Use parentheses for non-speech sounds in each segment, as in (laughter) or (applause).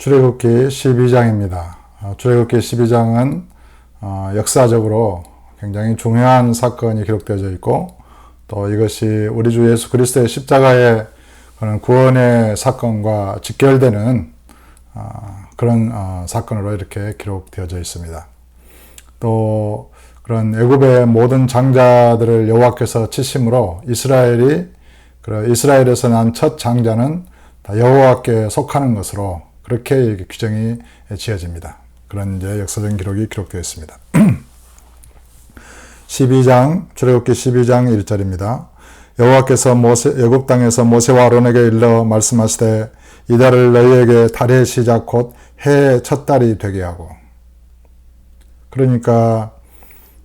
출애굽기 12장입니다. 어, 출애굽기 12장은 어, 역사적으로 굉장히 중요한 사건이 기록되어 있고 또 이것이 우리 주 예수 그리스도의 십자가의 그런 구원의 사건과 직결되는 어, 그런 사건으로 이렇게 기록되어져 있습니다. 또 그런 애굽의 모든 장자들을 여호와께서 치심으로 이스라엘이 이스라엘에서 난 첫 장자는 다 여호와께 속하는 것으로 그렇게 규정이 지어집니다. 그런 이제 역사적인 기록이 기록되어 있습니다. 12장 출애굽기 12장 1절입니다. 여호와께서 모세 애굽 땅에서 모세와 아론에게 일러 말씀하시되 이 달을 너희에게 달의 시작 곧 해의 첫 달이 되게 하고 그러니까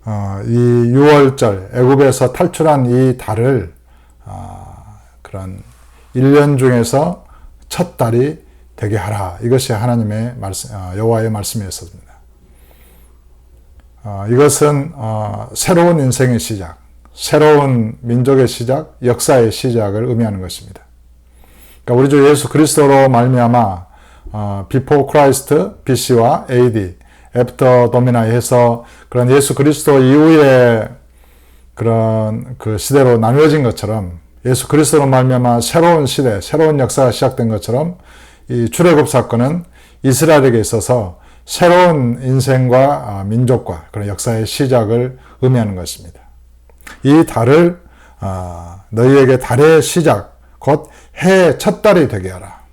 어, 이 6월절 애굽에서 탈출한 이 달을 어, 그런 1년 중에서 첫 달이 되게 하라. 이것이 하나님의 말씀, 어, 여호와의 말씀이었습니다. 어, 이것은 어, 새로운 인생의 시작, 새로운 민족의 시작, 역사의 시작을 의미하는 것입니다. 그러니까 우리 주 예수 그리스도로 말미암아 before Christ, BC와 AD, after Domini 해서 그런 예수 그리스도 이후에 그런 그 시대로 나누어진 것처럼 예수 그리스도로 말미암아 새로운 시대, 새로운 역사가 시작된 것처럼 이 출애굽 사건은 이스라엘에게 있어서 새로운 인생과 아, 민족과 그런 역사의 시작을 의미하는 것입니다. 이 달을 아, 너희에게 달의 시작, 곧 해의 첫 달이 되게 하라.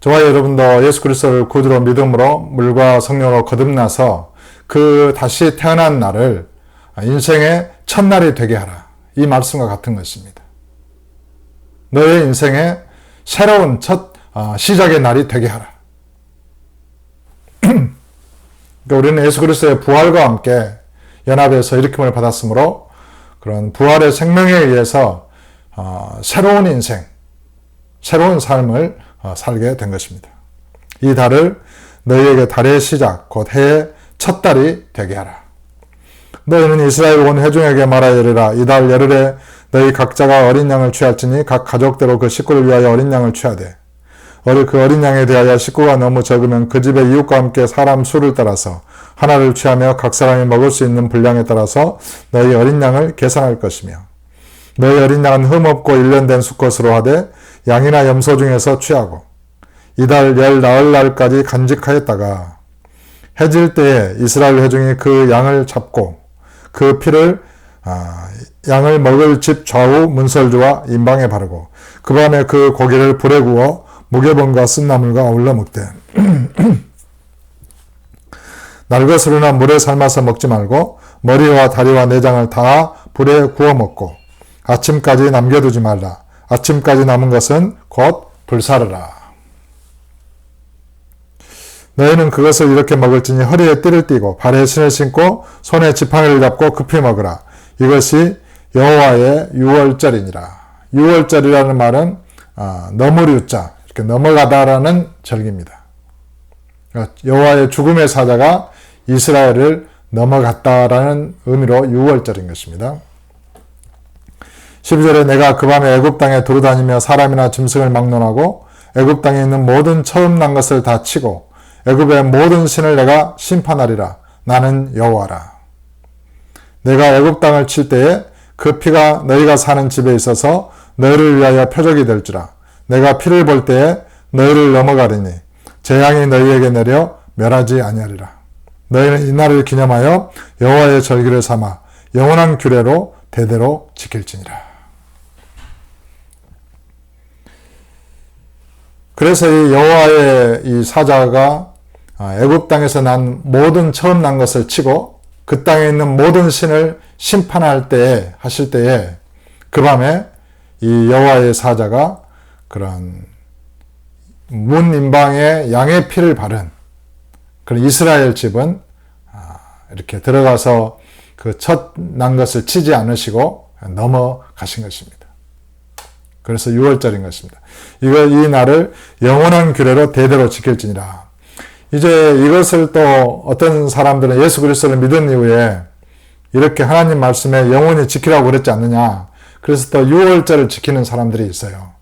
저와 여러분도 예수 그리스도를 구주로 믿음으로 물과 성령으로 거듭나서 그 다시 태어난 날을 인생의 첫날이 되게 하라. 이 말씀과 같은 것입니다. 너의 인생의 새로운 첫 어, 시작의 날이 되게 하라. (clears throat) 그러니까 우리는 예수 그리스도의 부활과 함께 연합해서 일으킴을 받았으므로 그런 부활의 생명에 의해서 어, 새로운 인생, 새로운 삶을 어, 살게 된 것입니다. 이 달을 너희에게 달의 시작, 곧 해의 첫 달이 되게 하라. 너희는 이스라엘 온 회중에게 말하여 이르라. 이달 열흘에 너희 각자가 어린 양을 취할지니 각 가족대로 그 식구를 위하여 어린 양을 취하되 어리 그 어린 양에 대하여 식구가 너무 적으면 그 집의 이웃과 함께 사람 수를 따라서 하나를 취하며 각 사람이 먹을 수 있는 분량에 따라서 너희 어린 양을 계산할 것이며 너희 어린 양은 흠없고 일련된 수컷으로 하되 양이나 염소 중에서 취하고 이달 열 나흘 날까지 간직하였다가 해질 때에 이스라엘 회중이 그 양을 잡고 그 피를 아, 양을 먹을 집 좌우 문설주와 인방에 바르고 그 밤에 그 고기를 불에 구워 무게번과 쓴나물과 어울러 먹되 (clears throat) 날것으로나 물에 삶아서 먹지 말고 머리와 다리와 내장을 다 불에 구워 먹고 아침까지 남겨두지 말라. 아침까지 남은 것은 곧 불사르라. 너희는 그것을 이렇게 먹을지니 허리에 띠를 띠고 발에 신을 신고 손에 지팡이를 잡고 급히 먹으라. 이것이 여호와의 유월절이니라. 유월절이라는 말은 아, 넘으류자 이렇게 넘어가다라는 절기입니다. 그러니까 여호와의 죽음의 사자가 이스라엘을 넘어갔다라는 의미로 유월절인 것입니다. 12절에 내가 그 밤에 애굽 땅에 돌아다니며 사람이나 짐승을 막론하고 애굽 땅에 있는 모든 처음 난 것을 다 치고 애굽의 모든 신을 내가 심판하리라. 나는 여호와라. 내가 애굽 땅을 칠 때에 그 피가 너희가 사는 집에 있어서 너희를 위하여 표적이 될지라. 내가 피를 볼 때에 너희를 넘어가리니 재앙이 너희에게 내려 멸하지 아니하리라. 너희는 이날을 기념하여 여호와의 절기를 삼아 영원한 규례로 대대로 지킬지니라. 그래서 이 여호와의 이 사자가 아, 애굽 땅에서 난 모든 처음 난 것을 치고 그 땅에 있는 모든 신을 심판할 때에 하실 때에 그 밤에 이 여호와의 사자가 그런 문 인방에 양의 피를 바른 그런 이스라엘 집은 아, 이렇게 들어가서 그 첫 난 것을 치지 않으시고 넘어가신 것입니다. 그래서 6월절인 것입니다. 이거 이 날을 영원한 규례로 대대로 지킬지니라. 이제 이것을 또 어떤 사람들은 예수 그리스도를 믿은 이후에 이렇게 하나님 말씀에 영원히 지키라고 그랬지 않느냐. 그래서 또 6월절을 지키는 사람들이 있어요.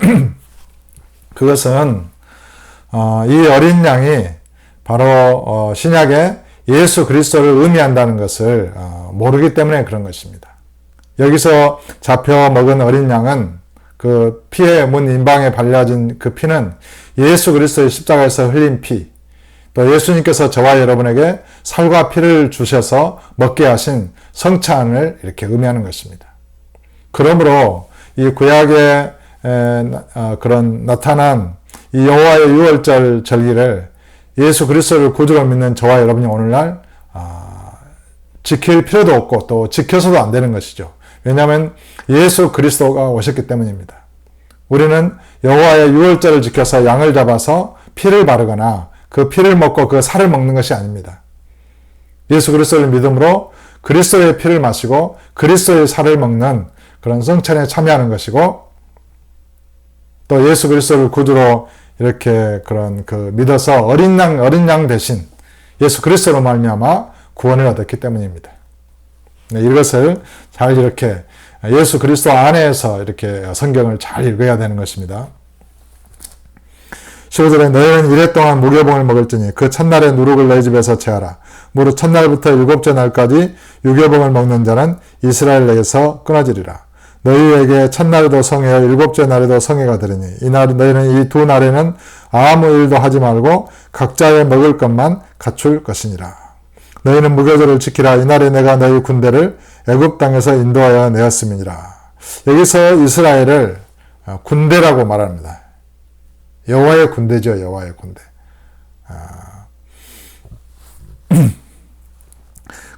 (clears throat) 그것은 어, 이 어린 양이 바로 어, 신약에 예수 그리스도를 의미한다는 것을 어, 모르기 때문에 그런 것입니다. 여기서 잡혀 먹은 어린 양은 그 피의 문 인방에 발려진 그 피는 예수 그리스도의 십자가에서 흘린 피, 또 예수님께서 저와 여러분에게 살과 피를 주셔서 먹게 하신 성찬을 이렇게 의미하는 것입니다. 그러므로 이 구약에 어, 그런 나타난 이 여호와의 유월절 절기를 예수 그리스도를 구주로 믿는 저와 여러분이 오늘날 아, 지킬 필요도 없고 또 지켜서도 안 되는 것이죠. 왜냐하면 예수 그리스도가 오셨기 때문입니다. 우리는 여호와의 유월절을 지켜서 양을 잡아서 피를 바르거나 그 피를 먹고 그 살을 먹는 것이 아닙니다. 예수 그리스도를 믿음으로 그리스도의 피를 마시고 그리스도의 살을 먹는 그런 성찬에 참여하는 것이고 또 예수 그리스도를 구주로 이렇게 그런 그 믿어서 어린 양 어린 양 대신 예수 그리스도로 말미암아 구원을 얻었기 때문입니다. 네, 이것을 잘 이렇게 예수 그리스도 안에서 이렇게 성경을 잘 읽어야 되는 것입니다. 15절에 너희는 이래 동안 무교봉을 먹을지니 그 첫날에 누룩을 너희 집에서 채하라. 무릇 첫날부터 일곱째 날까지 유교봉을 먹는 자는 이스라엘 에게서 끊어지리라. 너희에게 첫날에도 성회여 일곱째 날에도 성회가 되리니 이날 너희는 이 두 날에는 아무 일도 하지 말고 각자의 먹을 것만 갖출 것이니라. 너희는 무교절을 지키라. 이날에 내가 너희 군대를 애굽 땅에서 인도하여 내었음이니라. 여기서 이스라엘을 군대라고 말합니다. 여호와의 군대죠, 여호와의 군대. 아. (clears throat)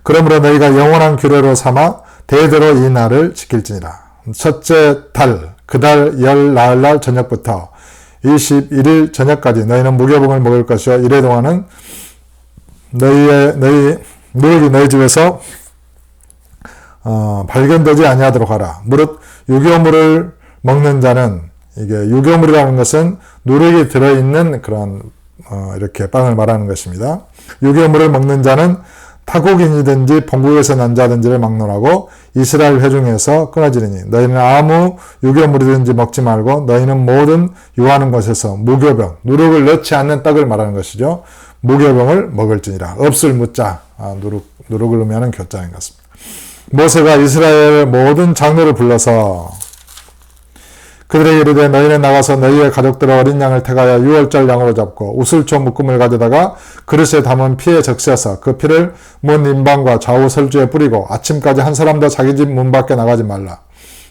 그러므로 너희가 영원한 규례로 삼아 대대로 이 날을 지킬지니라. 첫째 달, 그 달 열 나흘 날 저녁부터 21일 저녁까지 너희는 무교봉을 먹을 것이요. 이래 동안은 너희의, 너희, 누룩이 너희 집에서 어, 발견되지 아니하도록 하라. 무릇 유교물을 먹는 자는 이게 유교물이라는 것은 누룩이 들어있는 그런 어, 이렇게 빵을 말하는 것입니다. 유교물을 먹는 자는 타국인이든지 본국에서 난 자든지를 막론하고 이스라엘 회중에서 끊어지리니 너희는 아무 유교물이든지 먹지 말고 너희는 모든 유하는 것에서 무교병 누룩을 넣지 않는 떡을 말하는 것이죠. 무교병을 먹을지니라 없을 묻자 아, 누룩 누룩을 의미하는 교자인 것입니다. 모세가 이스라엘 모든 장로를 불러서 그들에게 이르되 너희는 나가서 너희의 가족들의 어린 양을 태가여 유월절 양으로 잡고 우슬초 묶음을 가져다가 그릇에 담은 피에 적셔서 그 피를 문 인방과 좌우 설주에 뿌리고 아침까지 한 사람도 자기 집 문 밖에 나가지 말라.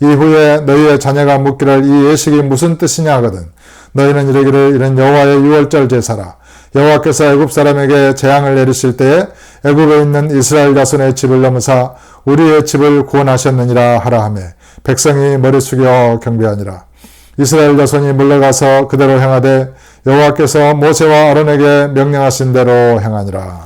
이후에 너희의 자녀가 묻기를 이 예식이 무슨 뜻이냐 하거든 너희는 이르기를 이런 여호와의 유월절 제사라. 여호와께서 애굽 사람에게 재앙을 내리실 때에 애굽에 있는 이스라엘 자손의 집을 넘으사 우리의 집을 구원하셨느니라 하라 하매 백성이 머리 숙여 경배하니라. 이스라엘 자손이 물러가서 그대로 행하되 여호와께서 모세와 아론에게 명령하신 대로 행하니라.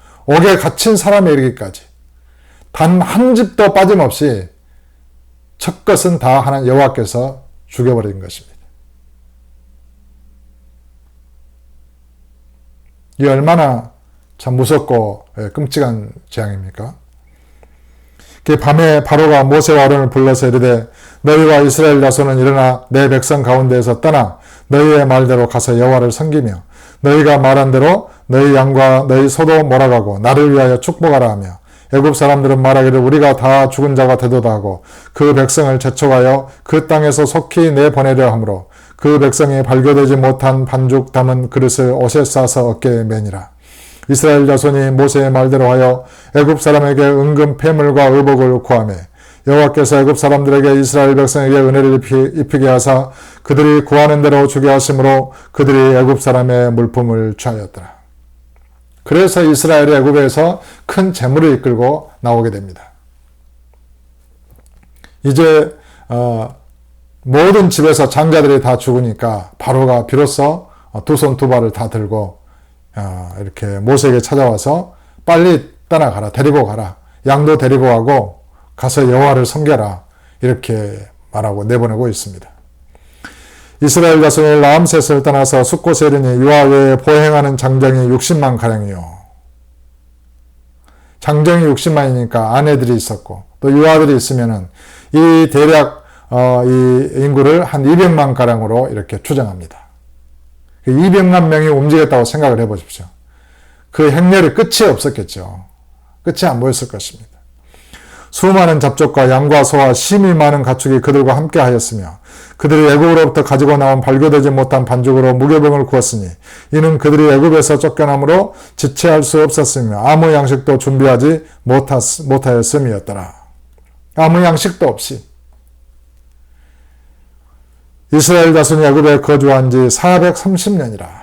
옥에 갇힌 사람에 이르기까지 단 한 집도 빠짐없이 첫 것은 다 하나 여호와께서 죽여버린 것입니다. 이 얼마나 참 무섭고 예, 끔찍한 재앙입니까? 그 밤에 바로가 모세와 아론을 불러서 이르되 너희와 이스라엘 자손은 일어나 내 백성 가운데에서 떠나 너희의 말대로 가서 여호와를 섬기며 너희가 말한 대로 너희 양과 너희 소도 몰아가고 나를 위하여 축복하라 하며 애굽 사람들은 말하기를 우리가 다 죽은 자가 되도다 하고 그 백성을 재촉하여 그 땅에서 속히 내보내려 하므로 그 백성이 발교되지 못한 반죽 담은 그릇을 옷에 싸서 어깨에 매니라. 이스라엘 자손이 모세의 말대로 하여 애굽 사람에게 은금 폐물과 의복을 구하매 여호와께서 애굽 사람들에게 이스라엘 백성에게 은혜를 입히게 하사 그들이 구하는 대로 주게 하심으로 그들이 애굽 사람의 물품을 취하였더라. 그래서 이스라엘이 애굽에서 큰 재물을 이끌고 나오게 됩니다. 이제 어, 모든 집에서 장자들이 다 죽으니까 바로가 비로소 두 손 두 발을 다 들고 어, 이렇게 모세에게 찾아와서 빨리 떠나가라 데리고 가라 양도 데리고 가고 가서 여호와를 섬겨라 이렇게 말하고 내보내고 있습니다. 이스라엘 자손이 라암셋을 떠나서 숫곳에 이르니 유아 외에 보행하는 장정이 60만 가량이요. 장정이 60만이니까 아내들이 있었고 또 유아들이 있으면은 이 대략 어, 이 인구를 한 200만 가량으로 이렇게 추정합니다. 200만 그 명이 움직였다고 생각을 해보십시오. 그 행렬이 끝이 없었겠죠. 끝이 안 보였을 것입니다. 수많은 잡족과 양과 소와 심이 많은 가축이 그들과 함께 하였으며 그들이 애굽으로부터 가지고 나온 발교되지 못한 반죽으로 무교병을 구웠으니 이는 그들이 애굽에서 쫓겨남으로 지체할 수 없었으며 아무 양식도 준비하지 못하였음이었더라. 아무 양식도 없이 이스라엘 자손이 애굽에 거주한 지 430년이라.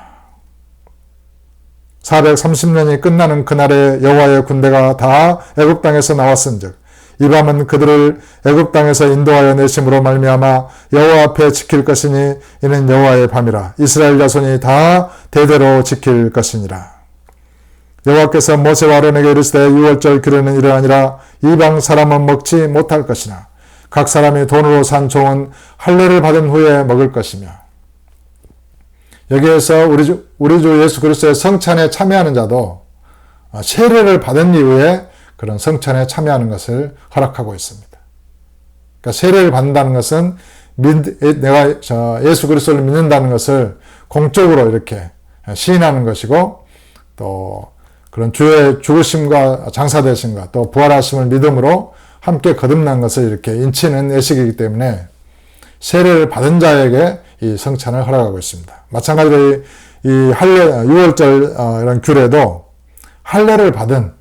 430년이 끝나는 그날에 여호와의 군대가 다 애굽 땅에서 나왔은즉 이 밤은 그들을 애굽 땅에서 인도하여 내심으로 말미암아 여호와 앞에 지킬 것이니 이는 여호와의 밤이라 이스라엘 자손이 다 대대로 지킬 것이니라. 여호와께서 모세와 아론에게 이르시되 유월절 규례는 이러하니라 이방 사람은 먹지 못할 것이나 각 사람이 돈으로 산 종은 할례를 받은 후에 먹을 것이며 여기에서 우리 주, 우리 주 예수 그리스도의 성찬에 참여하는 자도 세례를 받은 이후에 그런 성찬에 참여하는 것을 허락하고 있습니다. 그러니까 세례를 받는다는 것은 내가 예수 그리스도를 믿는다는 것을 공적으로 이렇게 시인하는 것이고 또 그런 주의 죽으심과 장사 되심과 또 부활하심을 믿음으로 함께 거듭난 것을 이렇게 인치는 예식이기 때문에 세례를 받은 자에게 이 성찬을 허락하고 있습니다. 마찬가지로 이 할례, 6월절 어, 이런 규례도 할례를 받은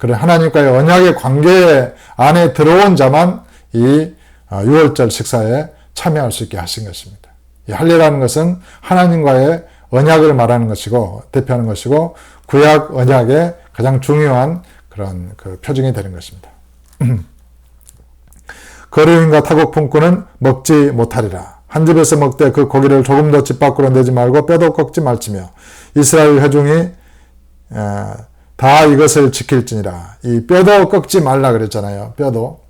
그런 하나님과의 언약의 관계 안에 들어온 자만 이 6월절 어, 식사에 참여할 수 있게 하신 것입니다. 이 할례라는 것은 하나님과의 언약을 말하는 것이고 대표하는 것이고 구약 언약의 가장 중요한 그런 그 표징이 되는 것입니다. (clears throat) 거류인과 타국 품꾼은 먹지 못하리라. 한 집에서 먹되 그 고기를 조금 더 집 밖으로 내지 말고 뼈도 꺾지 말지며 이스라엘 회중이 다 이것을 지킬지니라. 이 뼈도 꺾지 말라 그랬잖아요. 뼈도.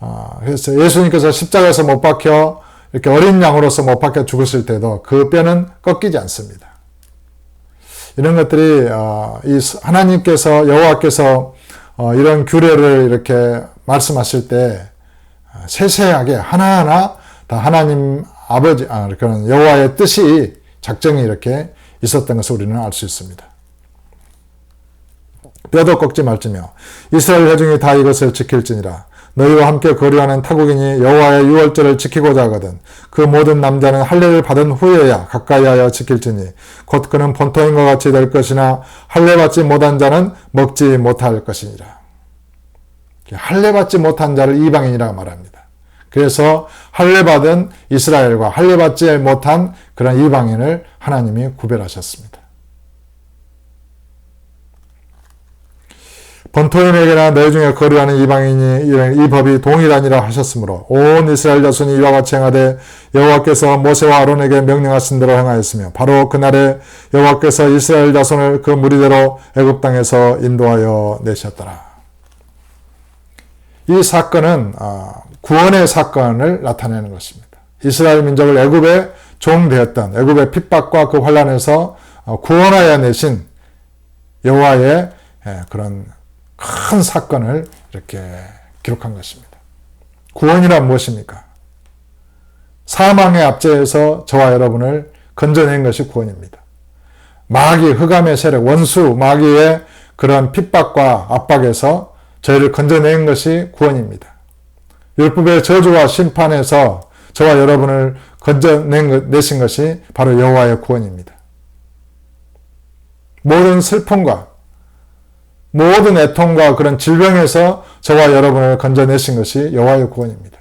아, 그래서 예수님께서 십자가에서 못 박혀 이렇게 어린 양으로서 못 박혀 죽었을 때도 그 뼈는 꺾이지 않습니다. 이런 것들이 어, 이 하나님께서 여호와께서 어, 이런 규례를 이렇게 말씀하실 때 어, 세세하게 하나하나 다 하나님 아버지 아, 그런 여호와의 뜻이 작정이 이렇게 있었던 것을 우리는 알 수 있습니다. 뼈도 꺾지 말지며 이스라엘 회중이 다 이것을 지킬지니라 너희와 함께 거류하는 타국인이 여호와의 유월절을 지키고자 하거든 그 모든 남자는 할례를 받은 후에야 가까이하여 지킬지니 곧 그는 본토인과 같이 될 것이나 할례 받지 못한 자는 먹지 못할 것이니라. 할례 받지 못한 자를 이방인이라고 말합니다. 그래서 할례 받은 이스라엘과 할례 받지 못한 그런 이방인을 하나님이 구별하셨습니다. 본토인에게나 너희 중에 거류하는 이방인이 이 법이 동일하니라 하셨으므로 온 이스라엘 자손이 이와 같이 행하되 여호와께서 모세와 아론에게 명령하신 대로 행하였으며 바로 그날에 여호와께서 이스라엘 자손을 그 무리대로 애굽 땅에서 인도하여 내셨더라. 이 사건은 아, 구원의 사건을 나타내는 것입니다. 이스라엘 민족을 애굽에 종되었던 애굽의 핍박과 그 환란에서 어, 구원하여 내신 여호와의 예, 그런 큰 사건을 이렇게 기록한 것입니다. 구원이란 무엇입니까? 사망의 압제에서 저와 여러분을 건져낸 것이 구원입니다. 마귀, 흑암의 세력, 원수, 마귀의 그런 핍박과 압박에서 저희를 건져낸 것이 구원입니다. 율법의 저주와 심판에서 저와 여러분을 건져내신 것이 바로 여호와의 구원입니다. 모든 슬픔과 모든 애통과 그런 질병에서 저와 여러분을 건져내신 것이 여호와의 구원입니다.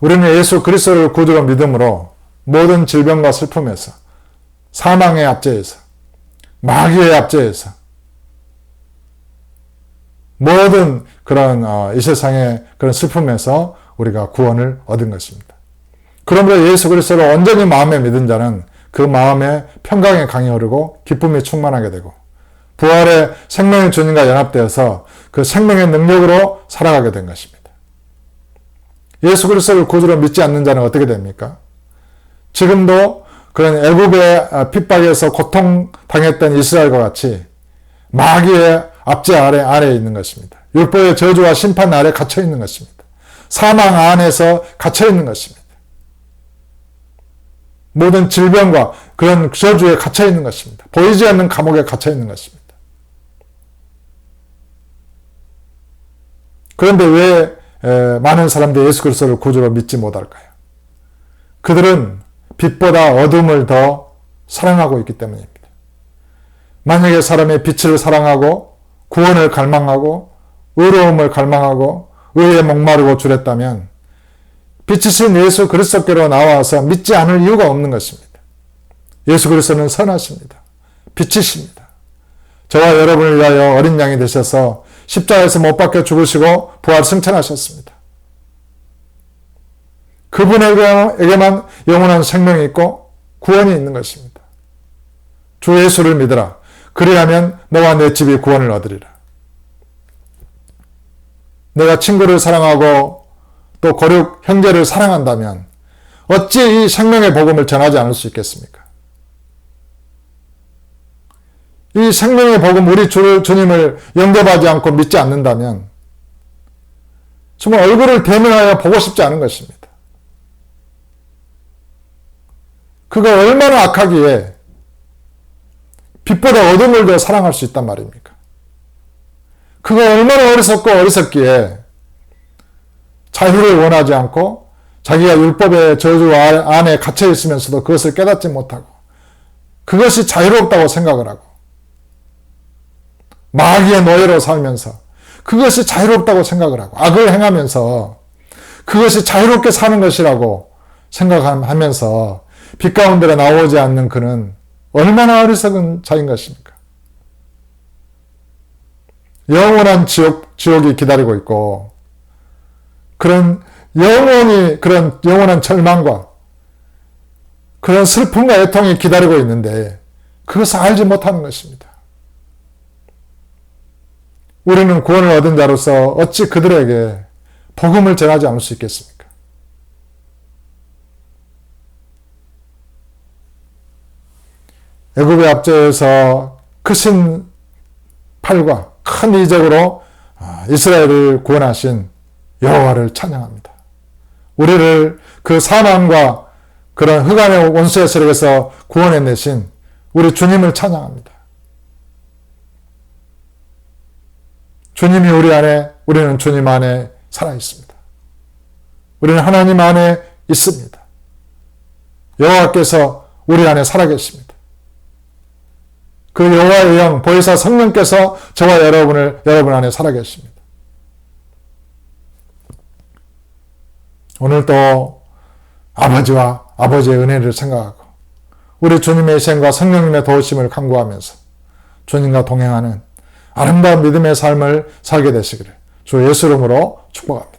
우리는 예수 그리스도를 구주로 믿음으로 모든 질병과 슬픔에서 사망의 압제에서 마귀의 압제에서 모든 그런 어, 이 세상의 그런 슬픔에서 우리가 구원을 얻은 것입니다. 그러므로 예수 그리스도를 온전히 마음에 믿은 자는 그 마음에 평강의 강이 흐르고 기쁨이 충만하게 되고 부활의 생명의 주님과 연합되어서 그 생명의 능력으로 살아가게 된 것입니다. 예수 그리스도를 구주로 믿지 않는 자는 어떻게 됩니까? 지금도 그런 애굽의 핍박에서 고통 당했던 이스라엘과 같이 마귀의 압제 아래 아래에 있는 것입니다. 율법의 저주와 심판 아래 갇혀 있는 것입니다. 사망 안에서 갇혀 있는 것입니다. 모든 질병과 그런 저주에 갇혀 있는 것입니다. 보이지 않는 감옥에 갇혀 있는 것입니다. 그런데 왜 많은 사람들이 예수 그리스도를 구주로 믿지 못할까요? 그들은 빛보다 어둠을 더 사랑하고 있기 때문입니다. 만약에 사람의 빛을 사랑하고 구원을 갈망하고 의로움을 갈망하고 의에 목마르고 줄였다면 빛이신 예수 그리스도께로 나와서 믿지 않을 이유가 없는 것입니다. 예수 그리스도는 선하십니다. 빛이십니다. 저와 여러분을 위하여 어린 양이 되셔서 십자가에서 못 박혀 죽으시고 부활 승천하셨습니다. 그분에게만 영원한 생명이 있고 구원이 있는 것입니다. 주 예수를 믿으라. 그리하면 너와 내 집이 구원을 얻으리라. 내가 친구를 사랑하고 또 거룩 형제를 사랑한다면 어찌 이 생명의 복음을 전하지 않을 수 있겠습니까? 이 생명의 복음 우리 주, 주님을 영접하지 않고 믿지 않는다면 정말 얼굴을 대면하여 보고 싶지 않은 것입니다. 그가 얼마나 악하기에 빛보다 어둠을 더 사랑할 수 있단 말입니까? 그가 얼마나 어리석고 어리석기에 자유를 원하지 않고 자기가 율법의 저주 안에 갇혀 있으면서도 그것을 깨닫지 못하고 그것이 자유롭다고 생각을 하고 마귀의 노예로 살면서 그것이 자유롭다고 생각을 하고 악을 행하면서 그것이 자유롭게 사는 것이라고 생각하면서 빛 가운데로 나오지 않는 그는 얼마나 어리석은 자인 것입니까? 영원한 지옥, 지옥이 기다리고 있고, 그런 영원히, 그런 영원한 절망과 그런 슬픔과 애통이 기다리고 있는데, 그것을 알지 못하는 것입니다. 우리는 구원을 얻은 자로서 어찌 그들에게 복음을 전하지 않을 수 있겠습니까? 애굽의 압제에서 크신 팔과 큰 이적으로 아, 이스라엘을 구원하신 여호와를 찬양합니다. 우리를 그 사망과 그런 흑암의 원수의 세력에서 구원해내신 우리 주님을 찬양합니다. 주님이 우리 안에, 우리는 주님 안에 살아 있습니다. 우리는 하나님 안에 있습니다. 여호와께서 우리 안에 살아 계십니다. 그 여호와의 영 보혜사 성령께서 저와 여러분을 여러분 안에 살아 계십니다. 오늘도 아버지와 아버지의 은혜를 생각하고 우리 주님의 희생과 성령님의 도우심을 간구하면서 주님과 동행하는 아름다운 믿음의 삶을 살게 되시기를 주 예수 이름으로 축복합니다.